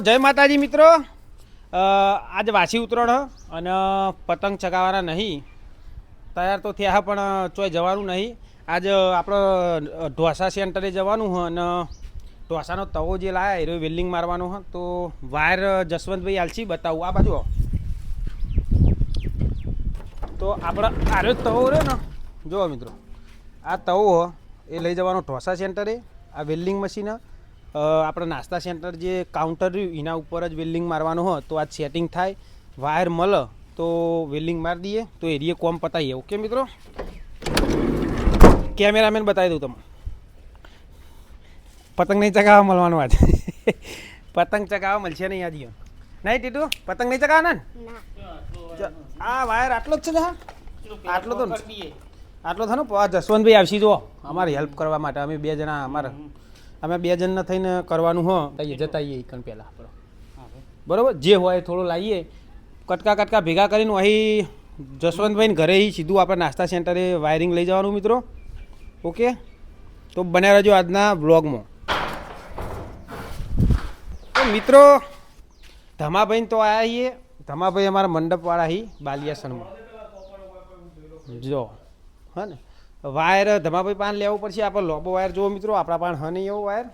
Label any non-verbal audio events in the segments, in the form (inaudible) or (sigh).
જય માતાજી મિત્રો. આજે વાસી ઉતરણ અને પતંગ ચગાવવાના નહીં. તૈયાર તો થયા પણ ચોય જવાનું નહીં. આજે આપણે ઢોસા સેન્ટરે જવાનું હ, અને ઢોસાનો તવો જે લાયા એ વેલ્ડિંગ મારવાનો હ, તો વાયર જસવંતભાઈ આલસી બતાવું. આ બાજુ તો આપણે આરો તવો રહ્યો ને. જુઓ મિત્રો. આ તવો એ લઈ જવાનો ઢોસા સેન્ટરે, આ વેલ્ડિંગ મશીન આપણે નાસ્તા સેન્ટર જે કાઉન્ટર રહ્યું એના ઉપર જ વેલ્ડિંગ મારવાનું હોય તો આ સેટિંગ થાય. વાયર મળે તો વેલ્ડિંગ મારી દઈએ તો એરિયે કોમ પતાવીએ ઓકે મિત્રો? કેમેરામેન બતાવી દઉં તમને. પતંગ નહીં ચગાવવા મળવાનું આજે. (laughs) પતંગ ચગાવવા મળશે નહીં આજે. નહીં ટીટુ? પતંગ નહીં ચગાવવાના ને? આ વાયર આટલો જ છે ને હા? આટલો તો આટલો થાય ને? જસવંતભાઈ આવશી જો અમારે હેલ્પ કરવા માટે. અમે બે જણા અમારે અમે બે જણના થઈને કરવાનું હો. તઈએ જતા આવીએ ઈકણ પહેલાં બરોબર. જે હોય થોડું લાવીએ કટકા કટકા ભેગા કરીને અહીં જસવંતભાઈને ઘરે સીધું આપણે નાસ્તા સેન્ટરે વાયરિંગ લઈ જવાનું મિત્રો. ઓકે? તો બન્યા રહેજો આજના બ્લોગમાં તો મિત્રો ધમાભાઈને તો આવ્યા છીએ. ધમાભાઈ અમારા મંડપવાળા હી બાલિયાસનમાં જો હા ને? વાયર, ધમાભાઈ પાન લેવું પડશે. આપણે લોબો વાયર જુઓ મિત્રો, આપણા પાન હની એવો વાયર.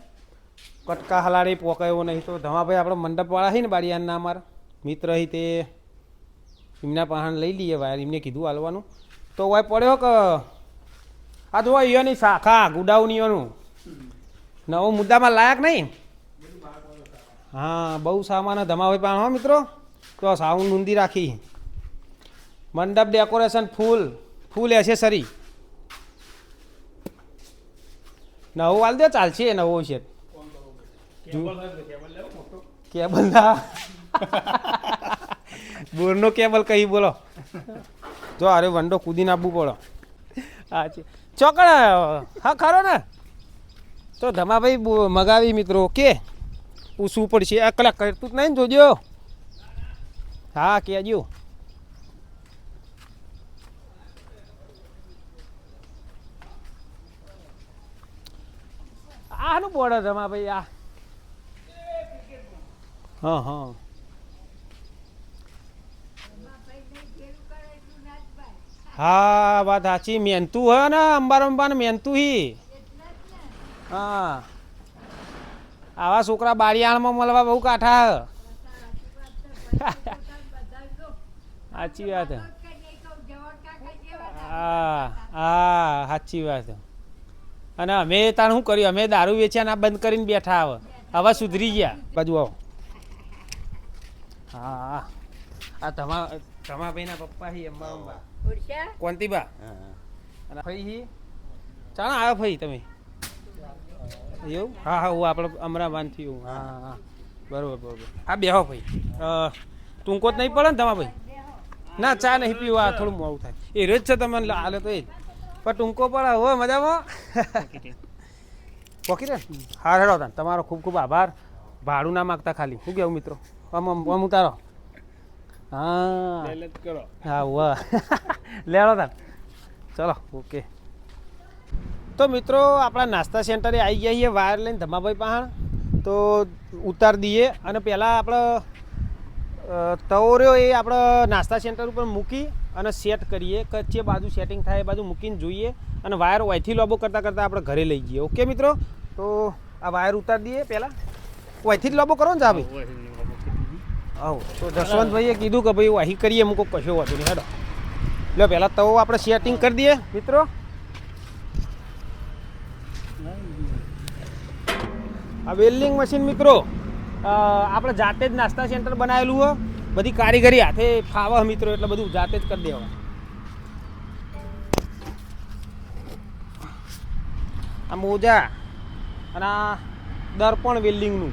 કટકા હલાડી પોકા એવો નહીં તો ધમાભાઈ આપણો મંડપવાળા છે ને બાડિયાના અમારા. મિત્ર હી તે એમના પાન લઈ લઈએ વાયર, એમને કીધું હાલવાનું. તો વાય પડ્યો કે આ જો ઈયોની શાખા, ગુડાઉન ઈયોનું. નવો મુદ્દામાં લાયક નહીં? હા, બહુ સામાન ધમાભાઈ પાન, હો મિત્રો. તો સાઉન્ડ ઊંધી રાખી. મંડપ ડેકોરેશન ફૂલ ફૂલ એસેસરી. નવો વાલ દે, ચાલશે નવો છે. કેબલ ના? બોરનો કેબલ કહી બોલો? જો અરે વંડો કૂદીને આપવું પડો. હા ચોકડ, હા, ખરો ને? તો ધમાભાઈ મગાવી મિત્રો, કે? પૂછવું પડશે. આ કલાક કરતું જ નહીં ને જોજો. હા, કહેજો. આનું પડે તમા ભાઈ, આ. હા હા. હા, વાત સાચી. મહેનતું હોય ને અંબાર અંબાર મહેનતું હી. હા. આવા છોકરા બારિયાણમાં મળવા બહુ કાઠા સાચી વાત હા. હા સાચી વાત. અને અમે તાણ શું કર્યું? અમે દારૂ વેચ્યા ના બંધ કરીને બેઠા આવે હવે સુધરી ગયા. બાજુ આવો. હા. આ તમા તમાભાઈના પપ્પા હી અંબા અંબા. કોંતીબા. અને ફઈ હી? ચાણા આવ્યો ફઈ તમે. એવું? હા હા હું આપણે અમરાબાનથી હું. હા હા હા. બરોબર બરોબર. હા બેહો ભાઈ ટૂંકો જ નહીં પડે ને તમા ભાઈ? ના ચા નહીં પીવા થોડું મોડું થાય. એ રોજ છે તમને હાલે તો એ જ. પણ ટૂંકો પણ હોય મજામાં? (laughs) પોકી રે હાર હેડો તાન. તમારો ખૂબ ખૂબ આભાર. ભાડું ના માગતા ખાલી. શું કેવું મિત્રો? આમ ઉતારો. હા. કરો. હા વાહ. (laughs) લેડો તાન. ચલો ઓકે. તો મિત્રો આપણા નાસ્તા સેન્ટરે આવી ગયા છીએ વાયર લઈને ધમાભાઈ પહાણ. તો ઉતાર દઈએ અને પહેલાં આપણે તવર્યો એ આપણે નાસ્તા સેન્ટર ઉપર મૂકી અને સેટ કરીએ કે જે બાજુ સેટિંગ થાય એ બાજુ મૂકીને જોઈએ અને વાયર ઓયથી લોબો કરતાં કરતાં આપણે ઘરે લઈ જઈએ. ઓકે મિત્રો? તો આ વાયર ઉતારી દઈએ પહેલાં. ઓયથી જ લોબો કરો ને જાભી આવો. તો જસવંતભાઈએ કીધું કે ભાઈ અહીં કરીએ મૂકો કશો વાંધો નહીં. હેડો. એટલે પહેલાં તવો આપણે સેટિંગ કરી દઈએ. મિત્રો? આ વેલ્ડિંગ મશીન મિત્રો આપણે જાતે જ નાસ્તા સેન્ટર બનાવેલું હોય બધી કારીગરી હાથે ફાવા મિત્રો એટલે બધું જાતે જ કરી દેવા આ મોજા અને આ દર્પણ વેલ્ડિંગનું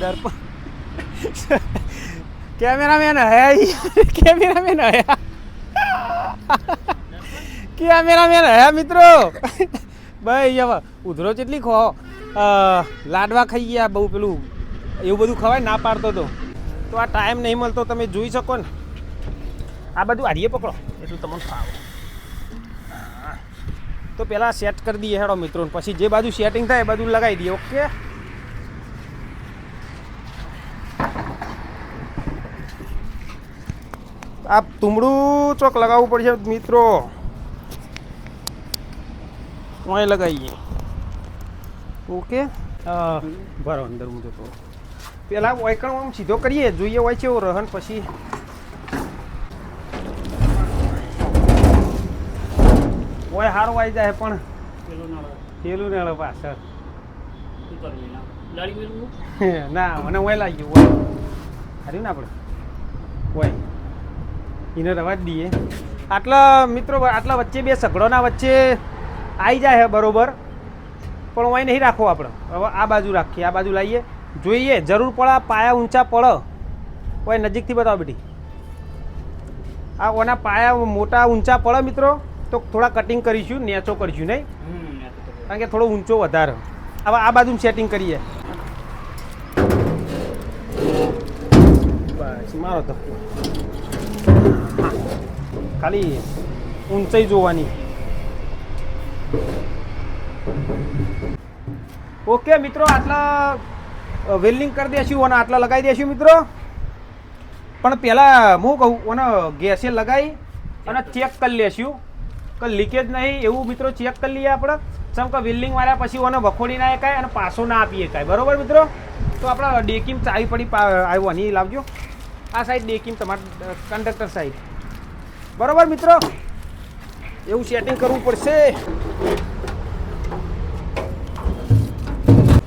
દર્પણ. કેમેરામેન હયા કેમેરામેન હયા? કેમેરામેન હયા મિત્રો? ભાઈ હવે ઉધરો કેટલી ખો? લાડવા ખાઈ ગયા, બહુ પેલું એવું બધું ખવાય, ના પાડતો તો. તો આ ટાઈમ નહીં મળતો તમે જોઈ શકો ને. આ બધું હારીએ પકડો. એટલું તમને ફાવ. તો પહેલાં સેટ કરી દઈએ હેડો મિત્રો પછી જે બાજુ સેટિંગ થાય એ બાજુ લગાવી દઈએ ઓકે? આ તુમડું ચોક લગાવવું પડશે મિત્રો. અહીં લગાવીએ. ઓકે? ભરો અંદર હું જતો પેલા વાયકણ આમ સીધો કરીએ. જોઈએ હોય છે એવું રહન પછી. હોય સારું આવી જાય પણ. પેલું ને હવે પાછળ. (laughs) ના મને હોય લાગ્યું હોય હાર્યું ને આપણે હોય એને રવા જ દઈએ. આટલા મિત્રો આટલા વચ્ચે બે સગડોના વચ્ચે આવી જાય હે બરોબર. પણ હોય નહીં રાખો આપણે હવે આ બાજુ રાખીએ આ બાજુ લાવીએ જોઈએ જરૂર પડે પાયા ઊંચા પડે. હોય નજીકથી બતાવો બેટી. આ ઓના પાયા મોટા ઊંચા પડે મિત્રો તો થોડા કટિંગ કરીશું નેચો કરીશું નહીં. કારણ કે થોડો ઊંચો વધારે. હવે આ બાજુ સેટિંગ કરીએ. બસ મારો તો ખાલી ઊંચાઈ જોવાની. ઓકે મિત્રો આટલા વેલ્ડિંગ કરી દેશું અને આટલા લગાવી દેશું મિત્રો. પણ પહેલાં હું કહું અને ગેસે લગાવી અને ચેક કરી લેશું. કે લીકેજ નહીં, એવું મિત્રો ચેક કરી લઈએ આપણે. ચમ કે વેલ્ડિંગ માર્યા પછી ઓને વખોડી ના એકાય અને પાછો ના આપીએ કાંઈ બરાબર મિત્રો? તો આપણા ડેકીમ ચાવી પડી આવ્યો, અહીં લાવજો. આ સાઈડ ડેકીમ તમારા કંડક્ટર સાઈડ બરાબર મિત્રો? એવું સેટિંગ કરવું પડશે.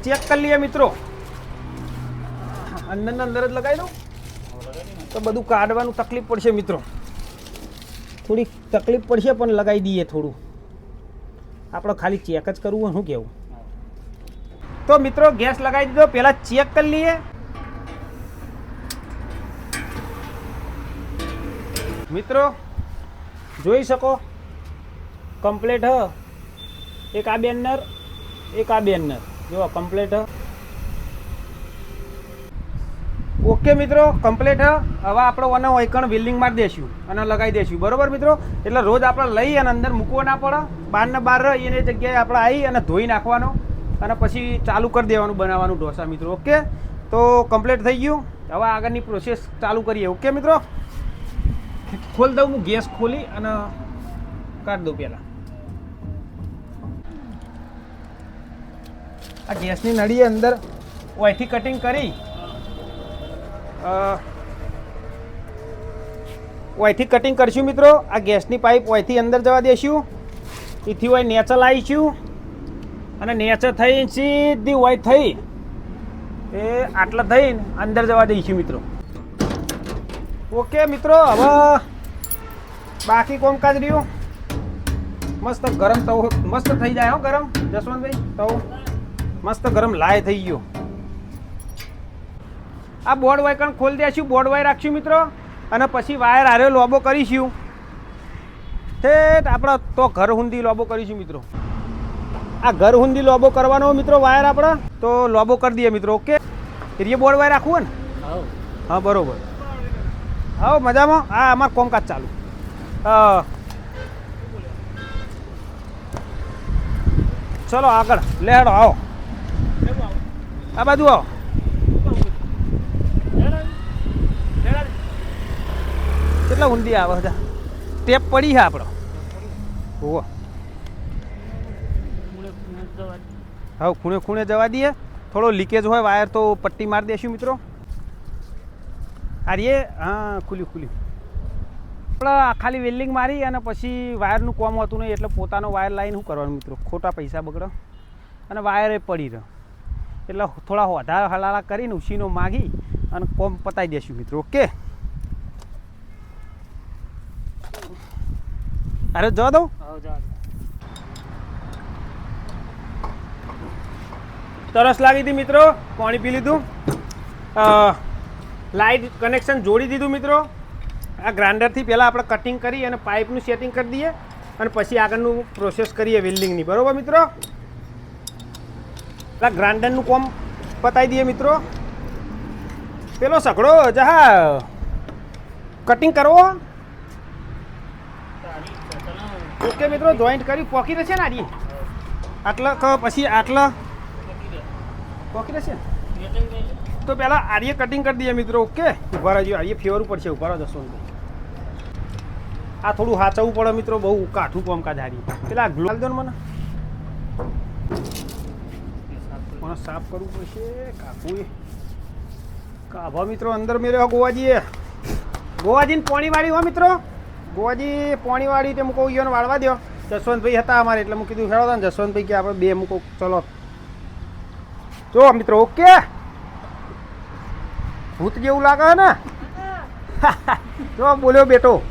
ચેક કરી લઈએ મિત્રો. અંદર અંદર જ લગાવી દઉં? તો બધું કાઢવાનું તકલીફ પડશે મિત્રો. થોડીક તકલીફ પડશે, પણ લગાવી દઈએ થોડું. આપણે ખાલી ચેક જ કરવું શું કેવું? તો મિત્રો, ગેસ લગાવી દીધો પહેલાં ચેક કરી લઈએ. મિત્રો, જોઈ શકો? કમ્પ્લેટ હ. એક આ બેનર, એક આ બેનર. જો કમ્પ્લેટ હ. ઓકે મિત્રો કમ્પ્લીટ હવે આપણે ઓને ઓઈકણ બિલ્ડિંગ મારી દેશું અને લગાવી દેશું. બરોબર મિત્રો? એટલે રોજ આપણે લઈ અને અંદર મૂકવો ના પડે. બહાર રહી એની જગ્યાએ આપણે આવી અને ધોઈ નાખવાનો અને પછી ચાલુ કરી દેવાનું બનાવવાનું ઢોસા મિત્રો, ઓકે? તો કમ્પ્લીટ થઈ ગયું. હવે આગળની પ્રોસેસ ચાલુ કરીએ, ઓકે મિત્રો? ખોલ દઉં હું, ગેસ ખોલી અને કાઢી દઉં પહેલાં. આ ગેસની નળી અંદર ઓયથી કટિંગ કરી ઓયથી કટિંગ કરશું મિત્રો. આ ગેસની પાઇપ ઓયથી અંદર જવા દેશું. એથી ઓય નેચર લાવીશું. અને નેચર થઈ સીધી ઓય થઈ એ આટલા થઈને અંદર જવા દઈશું મિત્રો. ઓકે મિત્રો, હવે બાકી કોમકાજ રહ્યું. મસ્ત ગરમ તવો, મસ્ત થઈ જાય હો ગરમ, જસવંતભાઈ, તવો. મસ્ત ગરમ લાય થઈ ગયો. આ બોર્ડ વાય કણ ખોલી દેશું બોર્ડ વાય રાખશું મિત્રો. અને પછી વાયર આરે લોબો કરીશું. ઠેઠ આપણે તો ઘર હુંદી લોબો કરીશું મિત્રો. આ ઘર હુંદી લોબો કરવાનો મિત્રો વાયર આપણે. તો લોબો કરી દઈએ મિત્રો ઓકે? એ બોર્ડ વાય રાખવું ને. હા બરોબર. હા મજામાં? હા અમાર કોમકાજ ચાલુ. ચલો આગળ લેડો આવો. આ બાજુ આવો. કેટલા ઊંધી આવે છે ટેપ પડી છે આપણો. ઓહો ખૂણે ખૂણે ખૂણે જવા દઈએ. થોડો લીકેજ હોય વાયર તો પટ્ટી મારી દેશું મિત્રો. અરે હા, ખુલ્યું ખુલ્યું. આપણે ખાલી વેલ્ડિંગ મારી અને પછી વાયરનું કોમ હતું નહીં એટલે પોતાનો વાયર લાઈન શું કરવાનું મિત્રો? ખોટા પૈસા બગડો. અને વાયર પડી રહ્યો એટલે થોડા વધારે હલાલા કરીને ઉછીનો માગી અને કોમ પતાવી દેશું મિત્રો, ઓકે? અરે જવા દઉં? તરસ લાગી હતી મિત્રો પાણી પી લીધું. લાઇટ કનેક્શન જોડી દીધું મિત્રો. આ ગ્રાઇન્ડરથી પહેલાં આપણે કટિંગ કરી અને પાઇપનું સેટિંગ કરી દઈએ અને પછી આગળનું પ્રોસેસ કરીએ વેલ્ડિંગની બરોબર મિત્રો? આ ગ્રાઇન્ડરનું કોમ પતાવી દઈએ મિત્રો. પેલો સઘળો જહા કટિંગ કરવો ઓકે મિત્રો જોઈન્ટ કરી પોકી રહેશે ને આડી? આટલા ક પછી આટલા પકી રહેશે તો પહેલાં આર્ય કટિંગ કરી દઈએ મિત્રો, ઓકે? ઊભા રહેજો આર્ય ફેવર ઉપર છે ઊભા રહેજો સોનભાઈ આ થોડું હાચવવું પડે મિત્રો, બહુ કાઠું કામકાજ હારી. પેલા ગ્લોલ દો મને. પણ સાફ કરવું પડશે કાકુએ કાભા મિત્રો, અંદર મેળવ્યો ગોવાજીએ. ગોવાજીને પોણી વાળી હો મિત્રો. ગોવાજી પોણીવાળી તે મૂકો ઈયોને વાળવા દો જસવંતભાઈ હતા અમારે, એટલે મૂકી કીધું હેડો ને જસવંતભાઈ કે આપણે બે મૂકો. ચલો. જો, મિત્રો, ઓકે? ભૂત જેવું લાગે ને? (laughs) જો, બોલ્યો બેટો.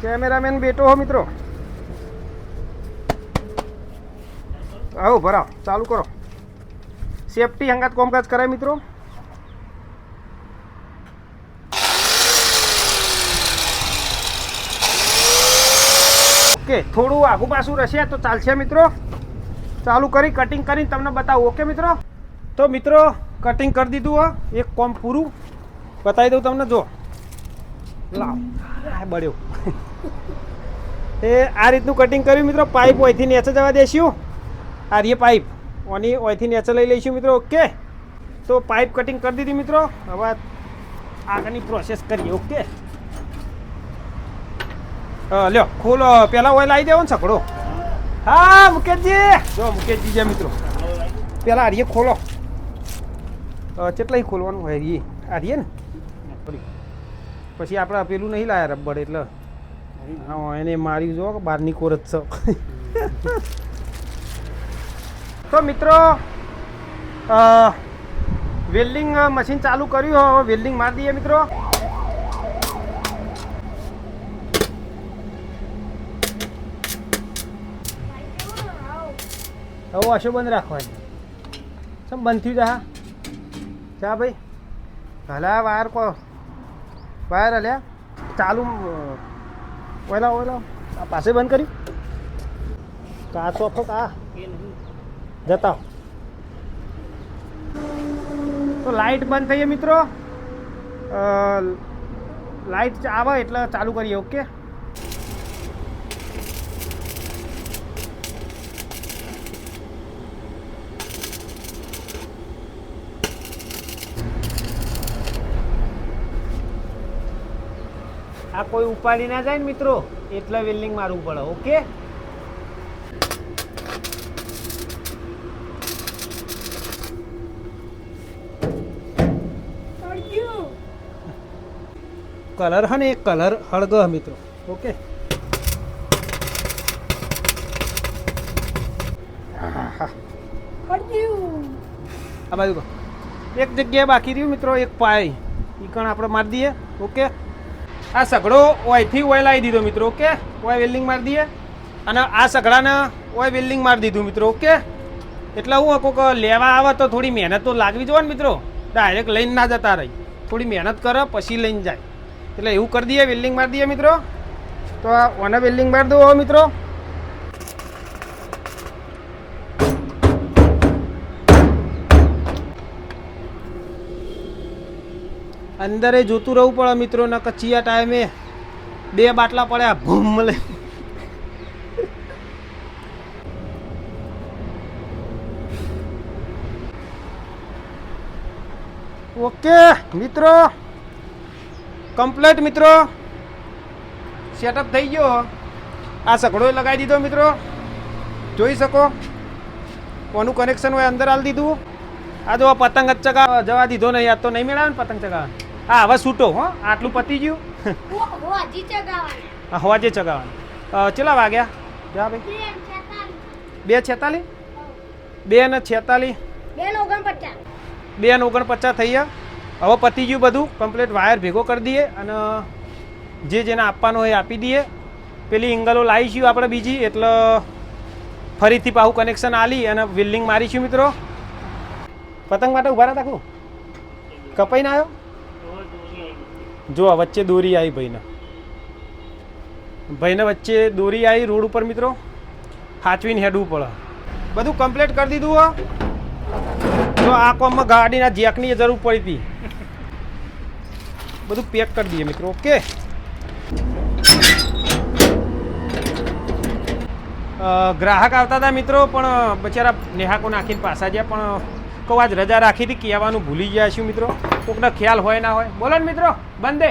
કેમેરામેન બેટો હો, મિત્રો. આવો, ભરાવ. ચાલુ કરો. સેફટી હંગાત કોમકાજ કરાય, મિત્રો. ઓકે થોડું આઘું પાછું રહેશે તો ચાલશે મિત્રો. ચાલુ કરી કટિંગ કરીને તમને બતાવું. ઓકે મિત્રો? તો મિત્રો કટિંગ કરી દીધું, હો. એક કોમ પૂરું. બતાવી દઉં તમને, જો. લાવ. બળ્યો. (laughs) એ આ રીતનું કટિંગ કર્યું, મિત્રો. પાઇપ ઓયથી નીચે જવા દેશું. આ રીએ પાઇપ ઓની ઓયથી નીચે લઈ લઈશું, મિત્રો. ઓકે તો પાઇપ કટિંગ કરી દીધી, મિત્રો. હવે આગળની પ્રોસેસ કરીએ ઓકે લ્યો, ખોલો પહેલાં ઓઇલ આવી દેવો ને સકડો હા, મુકેશજી. જો, મુકેશજી જે મિત્રો. પહેલાં હારીએ ખોલો. કેટલાય ખોલવાનું હોય હારીએ હારીએ ને? પછી આપણે પેલું નહીં લાયા રબર એટલે. હા, એને માર્યું જો, બહારની કોરત છો. (laughs) તો મિત્રો વેલ્ડિંગ મશીન ચાલુ કર્યું, હવે વેલ્ડિંગ મારી દઈએ મિત્રો. હવે અશો બંધ રાખવાની? ચમ બંધ થયું જા ચા ભાઈ. હલા વાયર કો વાયર હલ્યા ચાલુ ઓલા ઓલા આ પાસે બંધ કર્યું? કા ચોખો એ જતા તો લાઈટ બંધ થઈ મિત્રો. અ, લાઈટ આવે એટલે ચાલુ કરીએ ઓકે? આ કોઈ ઉપાડી ના જાય ને મિત્રો, એટલે વેલ્ડિંગ મારવું પડે ઓકે કલર હે ને, એક કલર હળગ મિત્રો ઓકે આ બાજુ. એક જગ્યાએ બાકી રહ્યું મિત્રો, એક પાય. એ કણ આપણે મારી દઈએ ઓકે આ સગડો ઓયથી ઓય લાવી દીધો મિત્રો, ઓકે? ઓય વેલ્ડિંગ મારી દઈએ અને આ સગડાને ઓય વેલ્ડિંગ મારી દીધું મિત્રો, ઓકે? એટલે હું કોક લેવા આવે તો થોડી મહેનત તો લાગવી જોઈએ ને મિત્રો. ડાયરેક્ટ લઈને ના જતા રહી. થોડી મહેનત કરે, પછી લઈને જાય. એટલે એવું કરી દઈએ વેલ્ડિંગ મારી દઈએ મિત્રો. તો ઓને વેલ્ડિંગ મારી દો મિત્રો. અંદરે જોતું રહેવું પડે મિત્રો ન કચિયા ટાઈમે બે બાટલા પડ્યા, ભૂમ મળે ઓકે, મિત્રો. કમ્પ્લેટ, મિત્રો. સેટઅપ થઈ ગયો. આ સગડો લગાવી દીધો, મિત્રો. જોઈ શકો. કોનું કનેક્શન હોય અંદર આલ દીધું. આ જો પતંગ જ ચગા જવા દીધો નહીં, આ તો નહીં મેળાવે ને પતંગ ચગાવવા? હા હવે છૂટો હો. આટલું પતી ગયું? હવા જે ચગાવવાનું. ચેલા વાગ્યા? જા ભાઈ બે છેતાલી બે ને છેતાલી બે ને ઓગણપચાસ. થઈ ગયા. હવે પતી ગયું બધું. કમ્પ્લીટ વાયર ભેગો કરી દઈએ અને જે જેને આપવાનો હોય આપી દઈએ. પેલી ઇંગલો લાવીશું આપણે બીજી એટલે ફરીથી પાછું કનેક્શન આલી અને વિલ્ડિંગ મારીશું મિત્રો. પતંગ માટે ઊભા રહ્યા તાકું કપાઈ ના આવ્યો? તો દોરી આવી જો આ વચ્ચે દોરી આવી ભાઈને. ભાઈને વચ્ચે દોરી આવી રોડ ઉપર મિત્રો, હાચવીને હેડવું પડે. બધું કમ્પ્લીટ કરી દીધું હો. જો આ કોમમાં ગાડીના જેકની જરૂર પડી હતી. બધું પેક કરી દઈએ મિત્રો, ઓકે? ગ્રાહક આવતા હતા મિત્રો, પણ બચારા નેહાકો નાખીને પાછા ગયા, પણ કહું આજ રજા રાખી હતી કહેવાનું ભૂલી ગયા છું મિત્રો? કોકનો ખ્યાલ હોય ના હોય. બોલો ને મિત્રો બંધે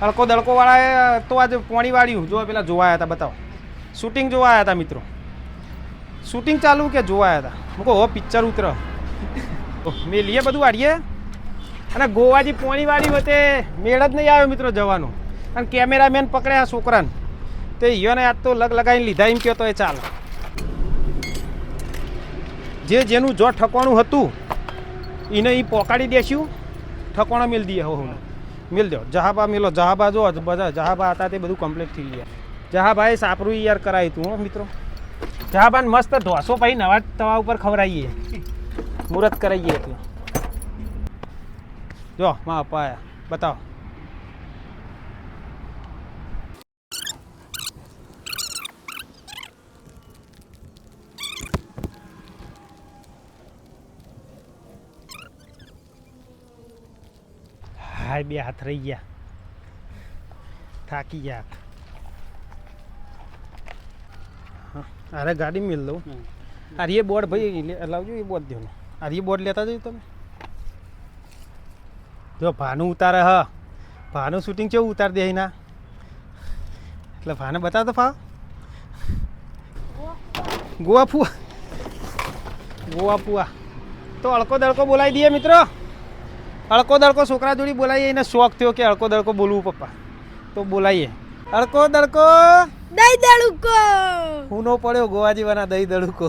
હળકો દડકો વાળાએ તો આજે પોણી વાળ્યું. જો પેલા જોવા આવ્યા હતા, બતાવો. શૂટિંગ જોવા આવ્યા હતા મિત્રો. શૂટિંગ ચાલુ કે જોવા આવ્યા હતા મૂકો હો, પિક્ચર ઉતર. મેલીએ બધું વાળીએ? અને ગોવાજી પોણી વાળી વતે મેળ જ નહીં આવ્યો મિત્રો જવાનું. અને કેમેરામેન પકડ્યા છોકરાને. તે યોને આજ તો લગ લગાવીને લીધા એમ કહો તો એ ચાલે. જે જેનું જો ઠકવાણું હતું એને એ પોકાડી દેશું. ઠકવાણા મિલ દઈએ હો મિલ દો. જહાબા મિલો. જહાબા જો બધા જહાબા હતા તે બધું કમ્પ્લીટ થઈ ગયા. જહાબાએ સાપરું યાર કરાવ્યું હતું હો મિત્રો. જહાબાને મસ્ત ઢોસો પછી નવા તવા ઉપર ખવડાવીએ. મુહૂર્ત કરાવીએ એટલે જો, માં અપાયા બતાવો. હાય બે હાથ રહી ગયા થાકી ગયા હા, અરે ગાડી મિલ દઉં અરે એ બોર્ડ ભાઈ લે- લાવજો એ બોર્ડ દો ને અરે એ બોર્ડ લેતા જજો તમે જો ભાનું ઉતારે હ ભાનું શૂટિંગ કેવું ઉતાર દે એના એટલે ભાને બતાવ તો ફા ગોવા ફુવા ગોવા ફુવા તો અળકો દળકો બોલાવી દઈએ મિત્રો અળકો દડકો છોકરા જોડી બોલાવીએ એને શોખ થયો કે અડકો દડકો બોલવું પપ્પા. તો બોલાવીએ અડકો દડકો દહીં દડુકો હું નો પડ્યો ગોવા જેવાના દહીં દડુકો